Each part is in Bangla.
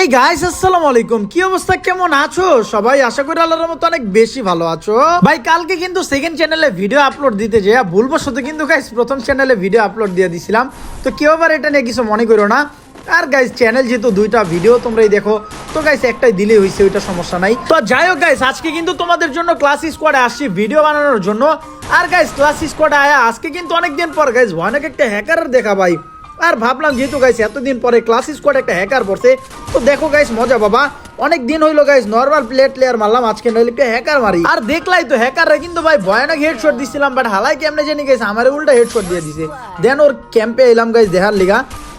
এই গাইস আসসালামু আলাইকুম। কি অবস্থা? কেমন আছো? সবাই আশা করি আল্লাহর মতো অনেক বেশি ভালো আছো। ভাই, কালকে কিন্তু সেকেন্ড চ্যানেলে ভিডিও আপলোড দিতে যে ভুলবশত কিন্তু গাইস প্রথম চ্যানেলে ভিডিও আপলোড দিয়ে দিছিলাম। তো কেউ আবার এটা নিয়ে কিছু মনে করো না। আর গাইস চ্যানেল যেহেতু দুইটা ভিডিও তোমরাই দেখো। তো গাইস একটাই দিলেই হয়েছে ওইটা সমস্যা নাই। তো যাই হোক গাইস আজকে কিন্তু তোমাদের জন্য ক্লাস স্কোয়াডে আসছি ভিডিও বানানোর জন্য। আর গাইস ক্লাস স্কোয়াডে আয়া, আজকে কিন্তু অনেকদিন পর গাইস ভয়ানক একটা হ্যাকার দেখা ভাই আর ভাবলাম যেহেতু গাইস এতদিন পরে ক্লাস স্কোয়াড একটা হ্যাকার পড়ছে, তো দেখো গাইস মজা বাবা। অনেক দিন হইল গাইস নর্মাল প্লেট প্লেয়ার মারলাম, আজকে নইলে একটা হ্যাকার মারি। আর দেখলাই তো হ্যাকাররা কিন্তু ভাই ভয়ানক হেডশট দিছিলাম বাট হালাই কেমনে জানি গাইস আমার উল্টা হেডশট দিয়ে দিছে। দেন ওর ক্যাম্পে এলাম গাইস দেখার লিগা।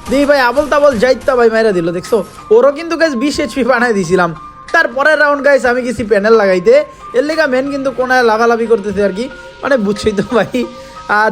দেখি ভাই আবল তাবল যাইতা ভাই মাইরা দিল, দেখছ? ওরও কিন্তু গাইস বিশ এইচপি বানাই দিছিলাম। তারপরের রাউন্ড গাইস আমি গেছি প্যানেল লাগাইতে। এর লেগা মেন কিন্তু কোনায় লাভালাভি করতেছে আর কি। মানে বুঝছই তো ভাই।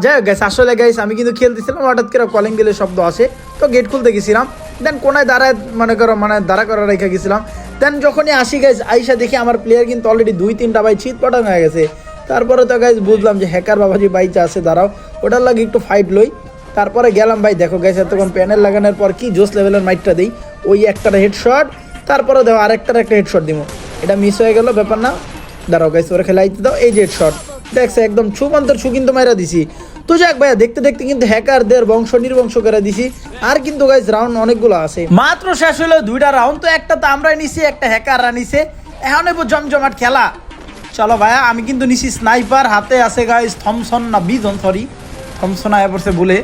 যাই হোক গাইস আসলে গাইস আমি কিন্তু খেলতেছিলাম হঠাৎ করে কলিং বেলের শব্দ আসে। তো গেট খুলতে গেছিলাম দেন কোনায় দাঁড়ায়, মনে করো মানে দাঁড়া করা রেখে গেছিলাম। দেন যখনই আসি গাইস আইসা দেখি আমার প্লেয়ার কিন্তু অলরেডি দুই, তিনটা ভাই ছিট পটাং হয়ে গেছে। তারপরে তো গাইস বুঝলাম যে হ্যাকার বাবাজি বাইচা আছে দাঁড়াও। ওটার লাগে একটু ফাইট লই। তারপরে গেলাম, ভাই, দেখো গেছে এতক্ষণ প্যানেল লাগানোর পর কি জোস লেভেলের মাইটটা দিই। ওই একটার হেডশট তারপরে দেখো, আরেকটার একটা হেডশট দিব এটা মিস হয়ে গেল, ব্যাপার না। দাঁড়াও গাইস ওরা খেলাইতে দাও, এই যে হেডশট দেখছে, একদম ছুমন্তর ছু কিন্তু মাইরা দিছি। তো যাক ভাইয়া, দেখতে দেখতে কিন্তু হ্যাকারদের বংশ নির্বংশ করে দিছি। আর কিন্তু গাইস রাউন্ড অনেকগুলো আছে। মাত্র শেষ হলো দুইটা রাউন্ড তো একটা তো আমরাই নিছি, একটা হ্যাকাররা নিছে। এখন এবার জমজমাট খেলা। চলো ভাইয়া, আমি কিন্তু নিছি স্নাইপার হাতে আছে গাইস থমসন না বিজন সরি থমসন আয়া পড়ছে বলে।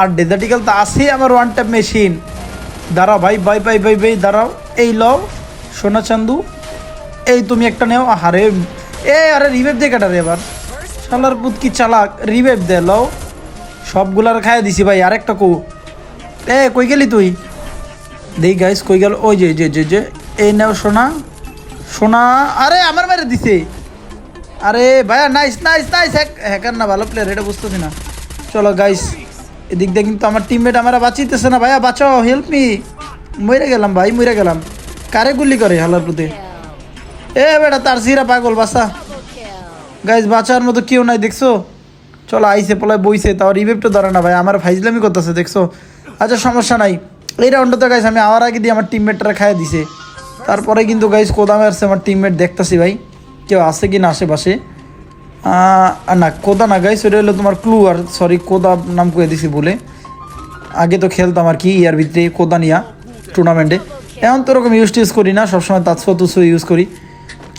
আর ডেজার্টিক্যাল তো আছে আমার ওয়ান ট্যাপ মেশিন দাঁড়াও ভাই বাই বাই বাই বাই দাঁড়াও। এই লও, সোনা চান্দু। এই তুমি একটা নেও। আরে এ, আরে রিভেভ দে কাটা রে এবার। শালার পুত কি চালাক। রিভেভ দে, লও। সবগুলার খাইয়া দিছি ভাই, আরেকটা কো। এ, কই গেলি তুই? দেই গাইস কই গেল? ওই যে যে যে যে। এই নাও সোনা। সোনা, আরে আমার মেরে দিছে। আরে ভাইয়া নাইস নাইস নাইস হ্যাকার না, ভালো প্লেয়ার এটা বুঝতেছি না। চলো গাইস এদিক দিয়ে কিন্তু আমার টিমমেট আমরা বাঁচিতেছে না। ভাইয়া, বাঁচাও হেল্প মি মরে গেলাম ভাই মরে গেলাম। কারে গুলি করে হালার প্রতি এ বেটা, তার সিরা পাগল বাসা গাইস বাঁচার মতো কেউ নাই, দেখছ? চলো, আইসে, পলায় বইছে, তাও রিভেভটা ধরে না ভাই, আমার ফাইজলামি করতেছে, দেখছ? আচ্ছা সমস্যা নাই। এই রাউন্ডটা গাইস আমি আওয়ার আগে দিয়ে আমার টিমমেটরা খাইয়ে দিছে। তারপরে কিন্তু গাইস কোদামে আসছে আমার টিমমেট দেখতাছি ভাই। কেউ আছে কি না আশেপাশে? না, কোদা না গাইস ওটা হলো তোমার ক্লু আর সরি কোদা নাম করে দিছি বলে আগে তো খেলতাম আর কি, ইয়ার ভিতরে কোদা নিয়া টুর্নামেন্টে এখন তো ওরকম ইউজ টিউজ করি না, সবসময় তাৎসো ইউজ করি।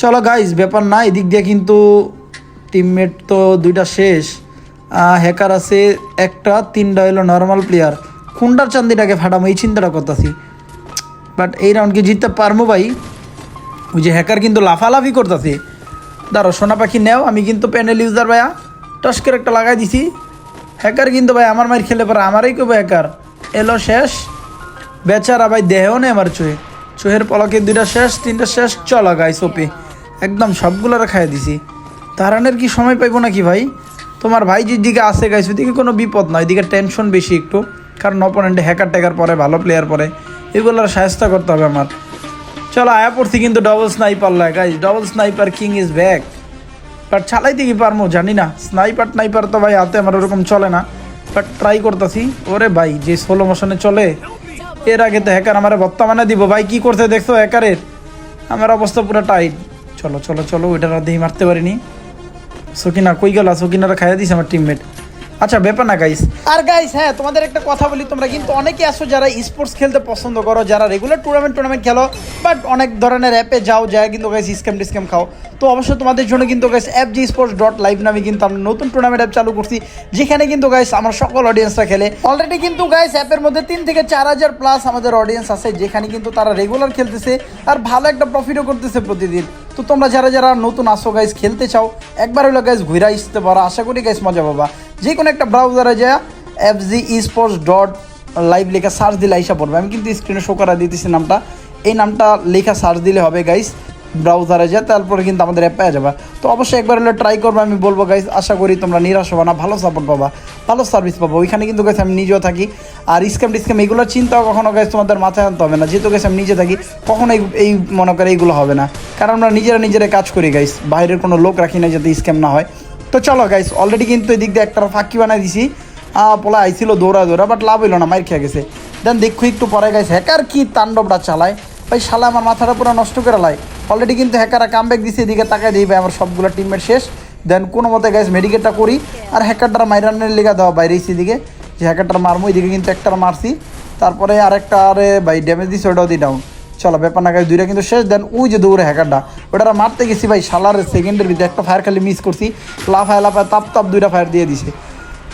চলো গাইস ব্যাপার না এদিক দিয়ে কিন্তু টিমমেট তো দুইটা শেষ। হ্যাকার আছে একটা তিনটা হলো নর্মাল প্লেয়ার খুন্ডার চান্দিটাকে ফাটামো এই চিন্তাটা করতেছি। বাট এই রাউন্ড কি জিততে পারব ভাই? ওই যে হ্যাকার কিন্তু লাফালাফি করতেছে। দাঁড়ো সোনা পাখি নেও, আমি কিন্তু প্যানেল ইউজার ভাইয়া। টস্কের একটা লাগাই দিছি। হ্যাকার কিন্তু ভাই আমার মার খেলে পারে আমারই কেউ হ্যাকার এলো শেষ। বেচারা ভাই দেহেও নেই আমার চোহে চোহের পলকে দুইটা শেষ, তিনটা শেষ। চলো গাই সোপে একদম সবগুলোর খাই দিছি। তারানের কি সময় পাইবো নাকি ভাই? তোমার ভাই যেদিকে আসে গাইস ওইদিকে কোনো বিপদ নয়, এদিকে টেনশন বেশি একটু। কারণ অপোনেন্টে হ্যাকার ট্যাকার পরে, ভালো প্লেয়ার পরে, এগুলোর সাহায্য করতে হবে আমার। চলো, আয়া পড়ছি কিন্তু ডবল স্নাইপার লাগে guys double sniper king is back but চালাইতে কি পারব জানি না। স্নাইপার টাইপার তো ভাই, হাতে আমার ওরকম চলে না। বাট ট্রাই করতেছি। ওরে ভাই, যে সোলো মোশনে চলে, এর আগে তো হ্যাকার আমার বর্তমানে দিব। ভাই, কি করতে দেখছ হ্যাকারের আমার অবস্থা পুরো টাইট চলো চলো চলো ওইটা দিয়ে মারতে পারিনি। সকিনা কই গেল? সকিনারা খাইয়া দিস আমার টিমমেট আচ্ছা ব্যাপার না গাইস আর গাইস হ্যাঁ তোমাদের একটা কথা বলি, তোমরা কিন্তু অনেকে আসো যারা স্পোর্টস খেলতে পছন্দ করো, যারা রেগুলার টুর্নামেন্ট টুর্নামেন্ট খেলো বাট অনেক ধরনের অ্যাপে যাও, যায় কিন্তু গাইস স্ক্যাম ডিস্ক্যাম খাও। তো অবশ্যই তোমাদের জন্য কিন্তু guys app G sports dot live নামে কিন্তু আমরা নতুন টুর্নামেন্ট অ্যাপ চালু করছি, যেখানে কিন্তু গাইস আমার সকল অডিয়েন্সরা খেলে। অলরেডি কিন্তু গাইস অ্যাপের মধ্যে তিন থেকে চার হাজার প্লাস আমাদের অডিয়েন্স আছে, যেখানে কিন্তু তারা রেগুলার খেলতেছে, আর ভালো একটা প্রফিটও করতেছে প্রতিদিন। তো তোমরা যারা যারা নতুন আসো গাইস খেলতে চাও, একবার হলো গাইস ঘুরে আসতে পারো। আশা করি গাইস মজা পাবা। যে কোনো একটা ব্রাউজারে যা F G sports dot live লেখা সার্চ দিলে আইসা পড়বে। আমি কিন্তু স্ক্রিনে শো করা দিতেছি নামটা। এই নামটা লেখা সার্চ দিলে হবে গাইস ব্রাউজারে যা, তারপরে কিন্তু আমাদের অ্যাপ পেয়ে যাবে। তো অবশ্যই একবার হলে ট্রাই করব, আমি বলব গাইস আশা করি তোমরা নিরাশ হবা না, ভালো সাপোর্ট পাবা, ভালো সার্ভিস পাবো। ওইখানে কিন্তু গাইস আমি নিজেও থাকি। আর স্ক্যাম টিস্ক্যাম এইগুলোর চিন্তাও কখনো গাইস তোমাদের মাথায় আনতে হবে না। যেহেতু গাইস আমি নিজে থাকি কখনো এই এই মনে করে, এইগুলো হবে না। কারণ আমরা নিজেরা নিজেরা কাজ করি গাইস বাইরের কোনো লোক রাখি না যাতে স্ক্যাম না হয়। তো চলো গাইস অলরেডি কিন্তু এদিক দিয়ে একটা ফাঁকি বানাই দিছি। পোলা আইছিল দৌড়া দৌড়া বাট লাভ হইল না, মাইর খেয়ে গেছে। দেন দেখো একটু পরে গাইস হ্যাকার কি তাণ্ডবটা চালায়? ভাই, শালা, আমার মাথাটা পুরো নষ্ট করে লাই অলরেডি কিন্তু হ্যাকাররা কামব্যাক দিছে, এদিকে তাকায় দিই ভাই আমার সবগুলো টিমমেট শেষ। দেন কোনো মতে গাইস মেডিকেটটা করি। আর হ্যাকারটার মাইরানের লিগা দেওয়া বাইরে এদিকে। যে হ্যাকারটার মারমো, এদিকে কিন্তু একটার মারছি। তারপরে আরেকটা, আরে ভাই ড্যামেজ দিছে, ওটাও দিই ডাউন চলো, ব্যাপার না গাইস দুইটা কিন্তু শেষ। দেন ওই যে দৌড়ে হ্যাকারটা ওটা মারতে গেছি, ভাই, শালার সেকেন্ডের ভিতরে একটা ফায়ার খালি মিস করছি। লাফায় লাফায়, তাপ তাপ দুইটা ফায়ার দিয়ে দিছে।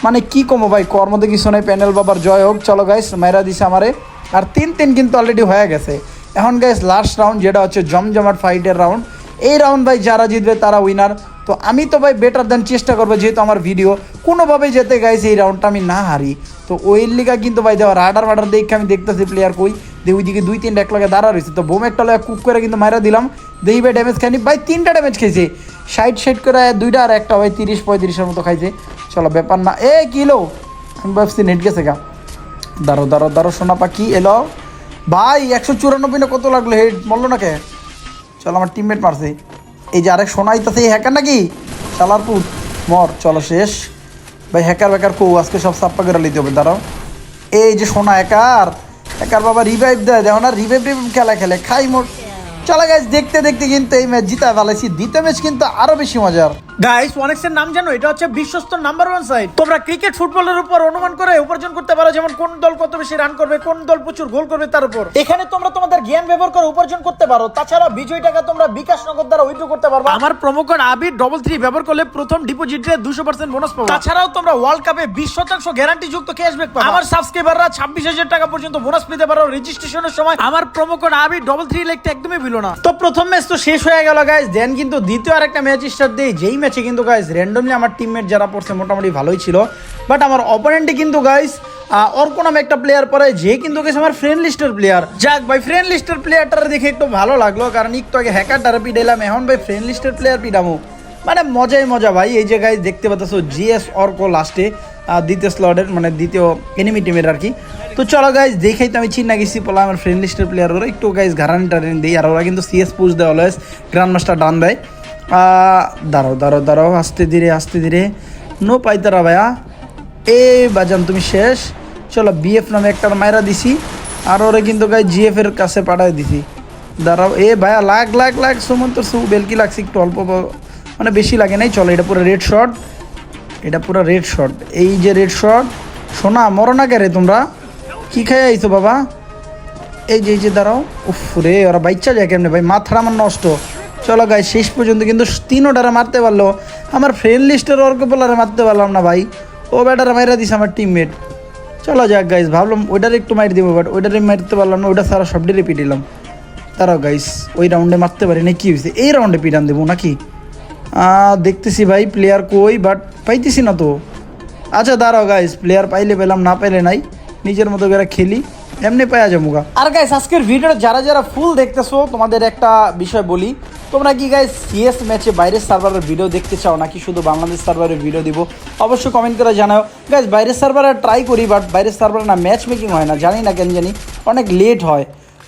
মানে কি কমো ভাই, কর্মতে কিছু নেই প্যানেল বাবার জয় হোক। চলো গাইস মাইরা দিছে আমারে। আর তিন তিন কিন্তু অলরেডি হয়ে গেছে। এখন গাইস লাস্ট রাউন্ড যেটা হচ্ছে জমজমাট ফাইটের রাউন্ড এই রাউন্ড ভাই যারা জিতবে তারা উইনার তো আমি তো ভাই বেটার দেন চেষ্টা করব যেহেতু আমার ভিডিও কোনোভাবে যেতে গাইছে এই রাউন্ডটা আমি না হারি। তো ওই লিগা কিন্তু ভাই দেওয়া রাডার ফাডার দেখে আমি দেখতেছি প্লেয়ার কই। দিয়ে ওইদিকে দুই, তিনটা এক লগে দাঁড়া রয়েছে। তো বোম একটা লগে কুক করে কিন্তু মারা দিলাম। দেখি ভাই ড্যামেজ খাইনি ভাই তিনটা ড্যামেজ খেয়েছে সাইড সাইড করে দুইটা আর একটা ভাই তিরিশ, পঁয়ত্রিশের মতো খাইছে। চলো ব্যাপার না। এ কিলো আমি ভাবছি নেট গেছে গা। দাঁড়ো দাঁড়ো দাঁড়ো সোনা পাখি এলো। ভাই, একশো চুরানব্বই না কত লাগল? হেড বলল না কে? চলো, আমার টিমমেট মারছে। এই যে আরেক সোনাই তো সেই হ্যাকার নাকি? চালার পুত মর, চলো শেষ। ভাই হ্যাকার ব্যাকার কো, আজকে সব সাপ্পা করে নিতে হবে, দাঁড়াও। এই যে সোনা হ্যাকার হ্যাকার বাবা রিভাইভ দেয়। দেখো না রিভাইভ রিভাইভ খেলা খেলে, খাই মোট চলো গাইজ দেখতে দেখতে কিন্তু এই ম্যাচ জিতা ফেলাইছি দ্বিতীয় ম্যাচ কিন্তু আরও বেশি মজার। গাইস অনেক্সের নাম জানো এটা হচ্ছে বিশ্বস্ত নাম্বার ওয়ান সাইট তোমরা ক্রিকেট ফুটবলের উপর অনুমান করে উপার্জন করতে পারো যেমন কোন দল কত বেশি রান করবে কোন দল প্রচুর গোল করবে তার উপর। এখানে তোমরা তোমাদের জ্ঞান ব্যবহার করে উপার্জন করতে পারো। তাছাড়া বিজয় টাকা তোমরা বিকাশ নগদ দ্বারা উইথড্র করতে পারবে। আমার প্রোমো কোড আবি ডবল থ্রি ব্যবহার করলে প্রথম ডিপোজিটে দুশো পার্সেন্ট বোনাস পাবো। তাছাড়াও তোমরা ওয়ার্ল্ড কাপে বিশ শতাংশ গ্যারান্টি যুক্ত ক্যাশব্যাক পাবে। আমার সাবস্ক্রাইবাররা ছাব্বিশ হাজার টাকা পর্যন্ত বোনাস পেতে পারো রেজিস্ট্রেশনের সময়। আমার প্রোমো কোড আবি ডবল থ্রি লিখতে একদমই ভুলো না। তো প্রথম ম্যাচ তো শেষ হয়ে গেল গাইস দেন কিন্তু দ্বিতীয় আরেকটা ম্যাচ স্টার্ট দিই যেই ম্যাচে কিন্তু গাইজ র্যান্ডমলি আমার টিমমেট যারা পড়ছে মোটামুটি ভালোই ছিল। বাট আমার অপোনেন্টে কিন্তু গাইজ অর্ক নামে একটা প্লেয়ার পরে যে কিন্তু গেছে আমার ফ্রেন্ড লিস্টের প্লেয়ার যাক ভাই ফ্রেন্ড লিস্টের প্লেয়ারটার দেখে একটু ভালো লাগল, কারণ একটু আগে হ্যাকারটারে পিডাইলাম এখন ভাই ফ্রেন্ড লিস্টের প্লেয়ার পিডামো মানে মজাই মজা ভাই, এই যে গাইজ দেখতে পাচ্ছ জিএস অর্ক লাস্টে দ্বিতীয় স্লটের মানে দ্বিতীয় এনিমি টিমের আর কি। তো চলো গাইজ দেখেই তো আমি চিন্না গেছি বলা আমার ফ্রেন্ড লিস্টের প্লেয়ার ওরা একটু গাইজ ঘারানি টারানি দিই, আর ওরা কিন্তু সিএস পুশ দেয় অলওয়েজ গ্র্যান্ড মাস্টার ডান দেয় দাঁড়াও দাঁড়াও দাঁড়াও, আস্তে ধীরে আস্তে ধীরে। নো পাইতারা ভাইয়া। এ বাজান, তুমি শেষ। চলো বিএফ নামে একটা মায়েরা দিছি। আর ওরে কিন্তু গাই জিএফ এর কাছে পাঠাই দিছি। দাঁড়াও, এ ভাইয়া লাখ লাখ লাখ সুমন্ত সু বেলকি লাগছে, একটু অল্প মানে বেশি লাগে নাই। চলো, এটা পুরো রেড শট এটা পুরো রেড শট এই যে রেড শট সোনা, মরো না কে রে তোমরা? কি খাই আইছো বাবা? এই যে এই যে, দাঁড়াও। উফ রে, ওরা বাইচ্চা যায় কেমনে ভাই? মাথাটা আমার নষ্ট। চলো গাই শেষ পর্যন্ত কিন্তু তিনোটারে মারতে পারল। আমার ফ্রেন্ড লিস্টের অর্ক বলারে মারতে পারলাম না ভাই। ও ব্যাটারে মাইরা দিছে আমার টিমমেট চলো যাক গাইস ভাবলাম ওইটারে একটু মাইর দিব বাট ওইটারে মারতে পারলাম না, ওইটা সারা সব ডিরে পিটিলাম তারাও গাইস ওই রাউন্ডে মারতে পারি না, কি হয়েছে এই রাউন্ডে পিটান দেবো নাকি? দেখতেছি ভাই প্লেয়ার কই বাট পাইতেছি না তো। আচ্ছা দাঁড়াও গাইস প্লেয়ার পাইলে পেলাম, না পাইলে নাই। নিজের মতো করে খেলি। এমনি পাওয়া যাব আর গাইস আজকের ভিডিওটা যারা যারা ফুল দেখতেছো, তোমাদের একটা বিষয় বলি। তোমরা কি গাইস সিএস ম্যাচে বাইরের সার্ভারের ভিডিও দেখতে চাও, নাকি শুধু বাংলাদেশ সার্ভারের ভিডিও দিব? অবশ্যই কমেন্ট করে জানাও। গাইস বাইরের সার্ভারে ট্রাই করি বাট বাইরের সার্ভারে না ম্যাচ মেকিং হয় না, জানি না কেন জানি, অনেক লেট হয়।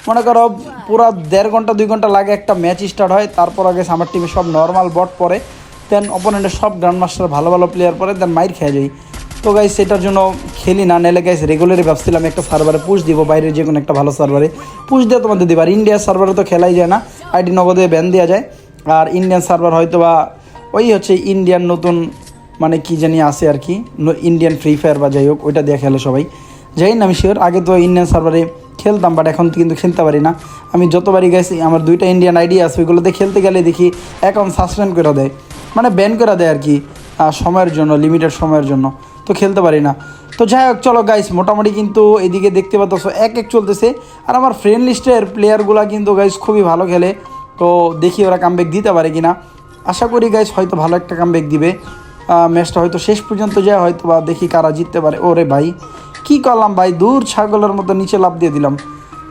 মনে করো, পুরো দেড় ঘণ্টা, দুই ঘণ্টা লাগে একটা ম্যাচ স্টার্ট হয়, তারপর আগে আমার টিমে সব নর্মাল বট পরে দেন অপোনেন্টের সব গ্র্যান্ড মাস্টার ভালো ভালো প্লেয়ার পরে দেন মাইর খেয়ে যাই। তো গাইস সেটার জন্য খেলি না নেলে গাইস রেগুলারই ভাবছিলাম একটা সার্ভারে পুশ দিব বাইরে যে কোনো একটা ভালো সার্ভারে পুশ দিয়ে তোমাদের দিব, আর ইন্ডিয়ার সার্ভারে তো খেলাই যায় না আইডি নগদে ব্যান দেওয়া যায়। আর ইন্ডিয়ান সার্ভার হয়তো বা ওই হচ্ছে ইন্ডিয়ান নতুন মানে কি জানি আছে আর কি ইন্ডিয়ান ফ্রি ফায়ার বা যাই হোক, ওইটা দিয়ে খেলে সবাই। যাই না আমি শিওর আগে তো ইন্ডিয়ান সার্ভারে খেলতাম বাট এখন কিন্তু খেলতে পারি না। আমি যতবারই গেছি আমার দুইটা ইন্ডিয়ান আইডি আছে, ওইগুলোতে খেলতে গেলে দেখি অ্যাকাউন্ট সাসপেন্ড করে দেয়। মানে ব্যান করে দেয় আর কি সময়ের জন্য লিমিটেড সময়ের জন্য। তো খেলতে পারি না। তো যাই হোক, চলো গাইস মোটামুটি কিন্তু এদিকে দেখতে পাচ্ছ, এক এক চলতেছে। আর আমার ফ্রেন্ড লিস্টের প্লেয়ারগুলো কিন্তু গাইস খুবই ভালো খেলে। তো দেখি ওরা কামব্যাক দিতে পারে কিনা। আশা করি গাইস হয়তো ভালো একটা কামব্যাক দিবে। ম্যাচটা হয়তো শেষ পর্যন্ত যায়, হয়তো বা দেখি কারা জিততে পারে। ওরে ভাই, কি করলাম ভাই? দূর ছাগলের মতো নিচে লাভ দিয়ে দিলাম।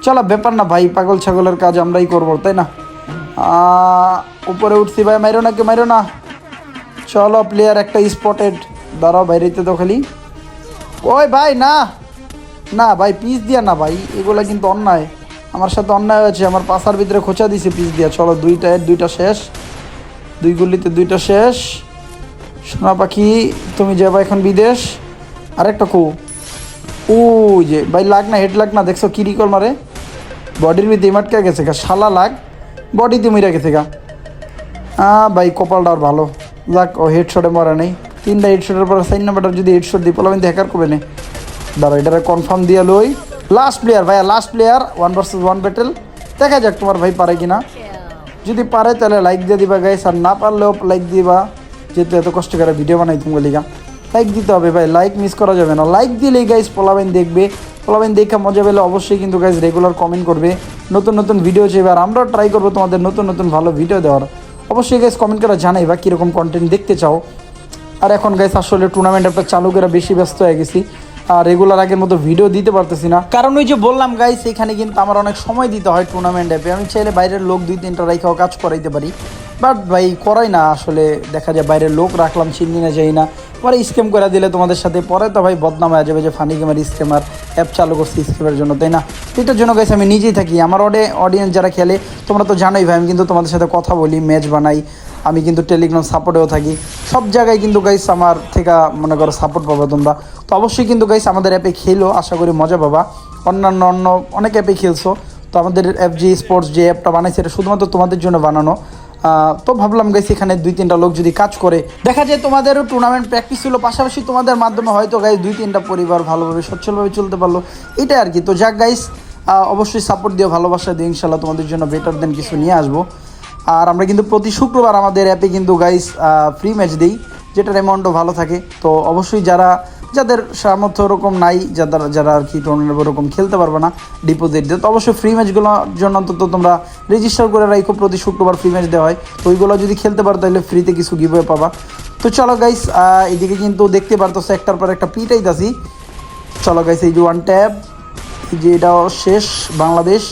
চলো, ব্যাপার না ভাই, পাগল ছাগলের কাজ আমরাই করব, তাই না? উপরে উঠছি ভাই, মাইরো না কে মাইরো না। চলো প্লেয়ার একটা স্পটেড দাঁড়াও বাইরেতে তো খালি। ওই ভাই, না। না ভাই, পিস দিয়া না ভাই, এগুলো কিন্তু অন্যায়। আমার সাথে অন্যায় হয়েছে, আমার পাশার ভিতরে খোঁচা দিছে পিস দিয়া। চলো, দুইটা এর দুইটা শেষ। দুই গুলিতে দুইটা শেষ। সোনা পাখি, তুমি যাবা এখন বিদেশ। আরেকটা কু। ও যে, ভাই, লাগ না, হেড লাগ না, দেখছ কি রিকল মারে? বডির ভিতরে মাটকা গেছে গা, শালা লাগ। বডিতে মইরা গেছে গা। ভাই, কপালটা আর ভালো। যাক, ও হেড শটে মরা নেই। তিনটা হেডশটের পর সাইন নাম্বারটা যদি হেডশট দিই পোলাবেন হ্যাকার করবে না? দাঁড়া এটারে কনফার্ম দিয়ে লই। লাস্ট প্লেয়ার ভাইয়া last player one versus one battle দেখা যাক তোমার ভাই পারে কিনা। যদি পারে, তাহলে লাইক দিয়ে দিবা গাইস আর না পারলেও লাইক দিবা। যেহেতু এত কষ্ট করে ভিডিও বানাই তুমি লিগা। লাইক দিতে হবে, ভাই লাইক মিস করা যাবে না। লাইক দিলেই গাইস পোলাবেন দেখবে। পোলাবেন দেখে মজা পেলে অবশ্যই কিন্তু গাইস রেগুলার কমেন্ট করবে। নতুন নতুন ভিডিও চাইবে। আর আমরাও ট্রাই করব তোমাদের নতুন নতুন ভালো ভিডিও দেওয়ার। অবশ্যই গাইস কমেন্ট করে জানাই বা কীরকম কন্টেন্ট দেখতে চাও। আর এখন গাইস আসলে টুর্নামেন্ট একটা চালু করে বেশি ব্যস্ত হয়ে গেছি। আর রেগুলার আগের মতো ভিডিও দিতে পারতেছি না। কারণ ওই যে বললাম গাইস এখানে কিন্তু আমার অনেক সময় দিতে হয় টুর্নামেন্ট অ্যাপে আমি চাইলে বাইরের লোক দুই তিনটা রাইখাও কাজ করাইতে পারি। বাট ভাই, করাই না আসলে। দেখা যায় বাইরের লোক রাখলাম চিনি না যাই না। পরে স্ক্যাম করে দিলে তোমাদের সাথে। পরে তো ভাই বদনাম হয়ে যাবে যে ফানি গেমার স্ক্যামার অ্যাপ চালু করছি স্ক্যামের জন্য, তাই না? এটার জন্য গাইস আমি নিজেই থাকি, আমার অডে অডিয়েন্স যারা খেলে, তোমরা তো জানোই ভাই, আমি কিন্তু তোমাদের সাথে কথা বলি ম্যাচ বানাই, আমি কিন্তু টেলিগ্রাম সাপোর্টেও থাকি। সব জায়গায় কিন্তু গাইস আমার থেকে মনে করো সাপোর্ট পাবো তোমরা। তো অবশ্যই কিন্তু গাইস আমাদের অ্যাপে খেলো, আশা করি মজা পাবা। অন্যান্য, অন্য অনেক অ্যাপে খেলছো। তো আমাদের অ্যাপ জি স্পোর্টস যে অ্যাপটা বানাইছে, এটা শুধুমাত্র তোমাদের জন্য বানানো। তো ভাবলাম গাইস এখানে দুই তিনটা লোক যদি কাজ করে, দেখা যায় তোমাদেরও টুর্নামেন্ট প্র্যাকটিস ছিল, পাশাপাশি তোমাদের মাধ্যমে হয়তো গাইস দুই তিনটা পরিবার ভালোভাবে, সচ্ছলভাবে চলতে পারল। এটাই আর কি তো যাক গাইস অবশ্যই সাপোর্ট দিও, ভালোবাসা দিও ইনশাল্লাহ তোমাদের জন্য বেটার দেন কিছু নিয়ে আসব। আর আমরা কিন্তু প্রতি শুক্রবার আমাদের অ্যাপে কিন্তু গাইস ফ্রি ম্যাচ দিই যেটার অ্যামাউন্টও ভালো থাকে। তো অবশ্যই যারা যাদের সামর্থ্য ওরকম নাই, যাদের, যারা আর কি টুর্নামেন্ট ওরকম খেলতে পারবে না ডিপোজিট দিয়ে। তো অবশ্যই ফ্রি ম্যাচগুলোর জন্য অন্তত তোমরা রেজিস্টার করে রাখো প্রতি শুক্রবার ফ্রি ম্যাচ দেওয়া হয়। তো ওইগুলো যদি খেলতে পারো, তাহলে ফ্রিতে কিছু গিভওয়ে পাবা। তো চলো গাইস এদিকে কিন্তু দেখতে পারতো একটার পর একটা পিটাইতাছি চলো গাইস এই যে ওয়ান ট্যাব যে এটাও শেষ, বাংলাদেশ।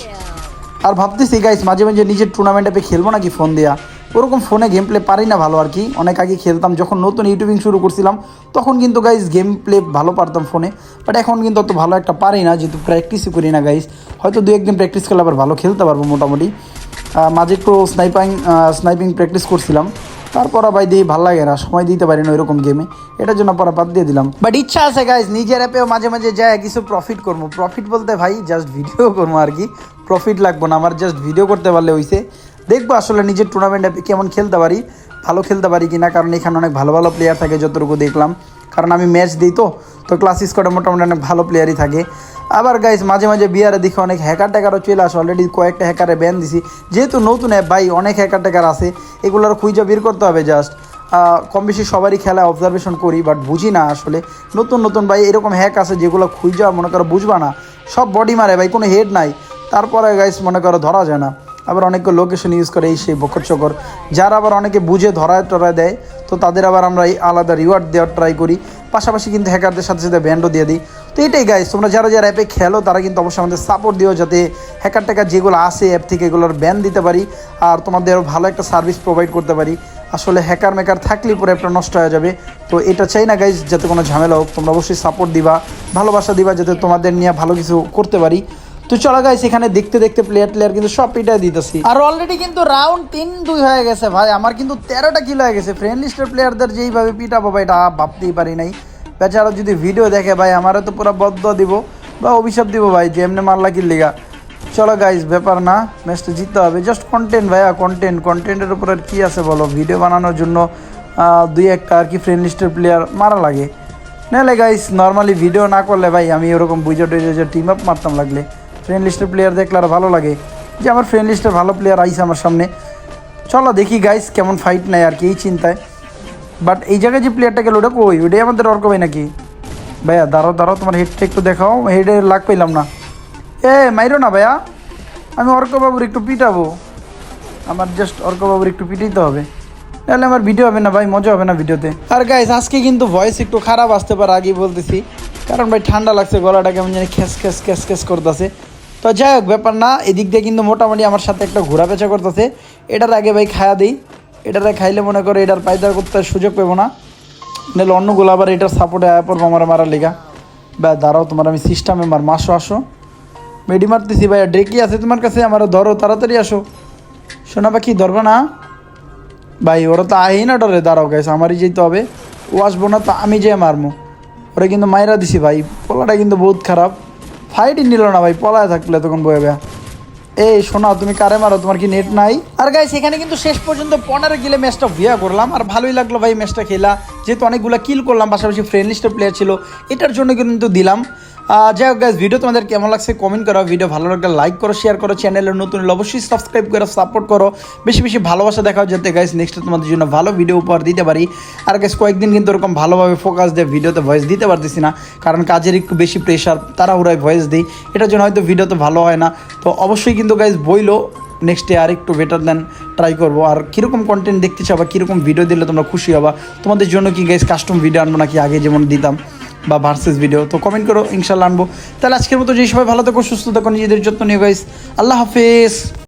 আর ভাবতেছি গাইস মাঝে মাঝে নিজের টুর্নামেন্ট অ্যাপে খেলব নাকি ফোন দেয়া? ওরকম ফোনে গেম প্লে পারি না ভালো আর কি। অনেক আগে খেলতাম, যখন নতুন ইউটিউবিং শুরু করছিলাম, তখন কিন্তু গাইস গেম প্লে ভালো পারতাম ফোনে বাট এখন কিন্তু অত ভালো একটা পারি না, যেহেতু প্র্যাকটিসই করি না গাইস হয়তো দু একদিন প্র্যাকটিস করলে আবার ভালো খেলতে পারব মোটামুটি। মাঝে একটু স্নাইপিং স্নাইপিং প্র্যাকটিস করছিলাম। তারপর ভাই দিয়ে ভালো লাগে না, সময় দিতে পারি না ওইরকম গেমে এটার জন্য পরে বাদ দিয়ে দিলাম। বাট ইচ্ছা আছে গাইজ নিজের অ্যাপেও মাঝে মাঝে যায় কিছু প্রফিট করব। প্রফিট বলতে ভাই জাস্ট ভিডিও করব আর কি। প্রফিট লাগবো না, আমার জাস্ট ভিডিও করতে পারলে হইছে। দেখব আসলে নিজের টুর্নামেন্টে কেমন খেলতে পারি, ভালো খেলতে পারি কিনা, কারণ এখানে অনেক ভালো ভালো প্লেয়ার থাকে যতটুকু দেখলাম। কারণ আমি ম্যাচ দিই তো তো ক্লাস স্কোয়াডে মোটামুটি অনেক ভালো প্লেয়ারই থাকে। আবার গাইজ মাঝে মাঝে বিয়ারে দেখে অনেক হ্যাকার ট্যাকারও চলে আসে অলরেডি কয়েকটা হ্যাকারে ব্যান দিছি। যেহেতু নতুন অ্যাপ ভাই, অনেক হ্যাকার ট্যাকার আছে, এগুলোর খুঁজে বের করতে হবে জাস্ট কম বেশি সবারই খেলা অবজারভেশন করি বাট বুঝি না আসলে। নতুন নতুন, ভাই, এরকম হ্যাক আছে যেগুলো খুঁজা মনে করো বুঝবা না। সব বডি মারে, ভাই, কোনো হেড নাই। তারপরে গাইস মনে করো ধরা যায় না। আবার অনেকে লোকেশন ইউজ করে এই সেই বকর চকর। যারা আবার অনেকে বুঝে, ধরায় টরায় দেয়, তো তাদের আবার আমরা এই আলাদা রিওয়ার্ড দেওয়ার ট্রাই করি। পাশাপাশি কিন্তু হ্যাকারদের সাথে সাথে ব্যান্ডও দিয়ে দিই। তো এটাই গাইস তোমরা যারা যারা অ্যাপে খেলো, তারা কিন্তু অবশ্যই আমাদের সাপোর্ট দিও যাতে হ্যাকার ট্যাকার যেগুলো আসে অ্যাপ থেকে এগুলোর ব্যান দিতে পারি, আর তোমাদের ভালো একটা সার্ভিস প্রোভাইড করতে পারি। আসলে হ্যাকার মেকার থাকলে পরে অ্যাপটা নষ্ট হয়ে যাবে। তো এটা চাই না গাইজ যাতে কোনো ঝামেলা হোক, তোমরা অবশ্যই সাপোর্ট দিবা, ভালোবাসা দিবা, যাতে তোমাদের নিয়ে ভালো কিছু করতে পারি। তো চলো গাইস এখানে দেখতে দেখতে প্লেয়ার প্লেয়ার কিন্তু সব পিটাই দিতেছি। আর অলরেডি কিন্তু রাউন্ড তিন, দুই হয়ে গেছে ভাই। আমার কিন্তু তেরোটা কিলো হয়ে গেছে। ফ্রেন্ড লিস্টের প্লেয়ারদের যেইভাবে পিটাবো ভাই, এটা ভাবতেই পারি নাই। বেচারা যদি ভিডিও দেখে ভাই, আমারও তো পুরো বদ্ধ দিব বা অভিশাপ দিব ভাই, যে এমনি মারলা কি লিগা। চলো গাইজ ব্যাপার না ম্যাচটা জিততে হবে। জাস্ট কন্টেন্ট ভাইয়া কন্টেন্ট কন্টেন্টের উপর আর কী আছে বলো? ভিডিও বানানোর জন্য দুই একটা আর কি ফ্রেন্ড লিস্টের প্লেয়ার মারা লাগে। নাহলে গাইস নর্মালি ভিডিও না করলে ভাই, আমি ওরকম বুঝে টুঝে টিম আপ মারতাম লাগলে। ফ্রেন্ড লিস্টের প্লেয়ার দেখলে আর ভালো লাগে। যে আমার ফ্রেন্ড লিস্টের ভালো প্লেয়ার আইসে আমার সামনে। চলো দেখি গাইস কেমন ফাইট নেয় আর কি এই চিন্তায়। বাট এই জায়গায় যে প্লেয়ারটা গেল, ওটা কই? ওটাই আমাদের অর্ক ভাই নাকি? ভাইয়া, দাঁড়াও দাঁড়াও, তোমার হেডটা একটু দেখাও। হেডে লাগ পেলাম না। এ, মাইরো না ভাইয়া। আমি অর্কবাবুর একটু পিটাবো। আমার জাস্ট অর্কবাবুর একটু পিটাইতে হবে। তাহলে আমার ভিডিও হবে না ভাই, মজা হবে না ভিডিওতে আর গাইস আজকে কিন্তু ভয়েস একটু খারাপ আসতে পারে, আগেই বলতেছি। কারণ ভাই ঠান্ডা লাগছে, গলাটা কেমন জানি খেস খেস খেস খেস করতেছে। তো যাই হোক, ব্যাপার না, এদিক দিয়ে কিন্তু মোটামুটি আমার সাথে একটা ঘোরা পেঁচা করতেছে। এটার আগে ভাই খায়া দিই। এটারে খাইলে মনে করে এটার পায়দার করতে সুযোগ পেবো না। নাহলে অন্যগুলো আবার এটার সাপোর্টে আয়া পড়ব আমার মারার লেগা। বা দাঁড়াও, তোমার আমি সিস্টেম মেম্বার মাসো আসো। মেডি মারতেছি ভাইয়া ড্রেকি আছে তোমার কাছে? আমার ধরো, তাড়াতাড়ি আসো। শোনা পাখি, ধরবে না। ভাই, ওরা তো আহি না ডরে। দাঁড়াও গেছে আমারই যেতে হবে। ও আসব না তো আমি যে মারমো। ওরা কিন্তু মাইরা দিছি ভাই, পোলাটা কিন্তু বহুত খারাপ। ফাইটই নিল না ভাই, পলায় থাকলে তখন বয়ে বেয়া। এই শোনা তুমি কারে মারো? তোমার কি নেট নাই? আর গাইস এখানে কিন্তু শেষ পর্যন্ত পনেরো গিলে ম্যাচটা ভিয়া করলাম। আর ভালোই লাগল ভাই ম্যাচটা খেলা। যেহেতু অনেকগুলো কিল করলাম, পাশাপাশি ফ্রেন্ডলিস্টের প্লেয়ার ছিল, এটার জন্য কিন্তু দিলাম। যাই হোক গাইস ভিডিও তোমাদের কেমন লাগছে কমেন্ট করো ভিডিও ভালো লাগলে লাইক করো শেয়ার করো চ্যানেলের নতুন অবশ্যই সাবস্ক্রাইব করো সাপোর্ট করো। বেশি বেশি ভালোবাসা দেখাও যাতে গাইস নেক্সট তোমাদের জন্য ভালো ভিডিও উপহার দিতে পারি। আর গাইস কয়েকদিন কিন্তু ওরকম ভালোভাবে ফোকাস দিয়ে ভিডিওতে ভয়েস দিতে পারতেছি না, কারণ কাজের একটু বেশি প্রেশার তারা ওরাই ভয়েস দিই। এটার জন্য হয়তো ভিডিওতে ভালো হয় না। তো অবশ্যই কিন্তু গাইস বইলো নেক্সট ডে আর একটু বেটার দেন ট্রাই করব। আর কীরকম কন্টেন্ট দেখতে চাও বা কীরকম ভিডিও দিলে তোমরা খুশি হবা? তোমাদের জন্য কি গাইস কাস্টম ভিডিও আনব নাকি আগে যেমন দিতাম? বা ভার্সেস ভিডিও তো কমেন্ট করো ইনশাল্লাহ আনব। তাহলে আজকের মতো যে সবাই ভালো থাকো, সুস্থ থাকো, নিজেদের যত্ন নিয়ে গাইস আল্লাহ হাফেজ।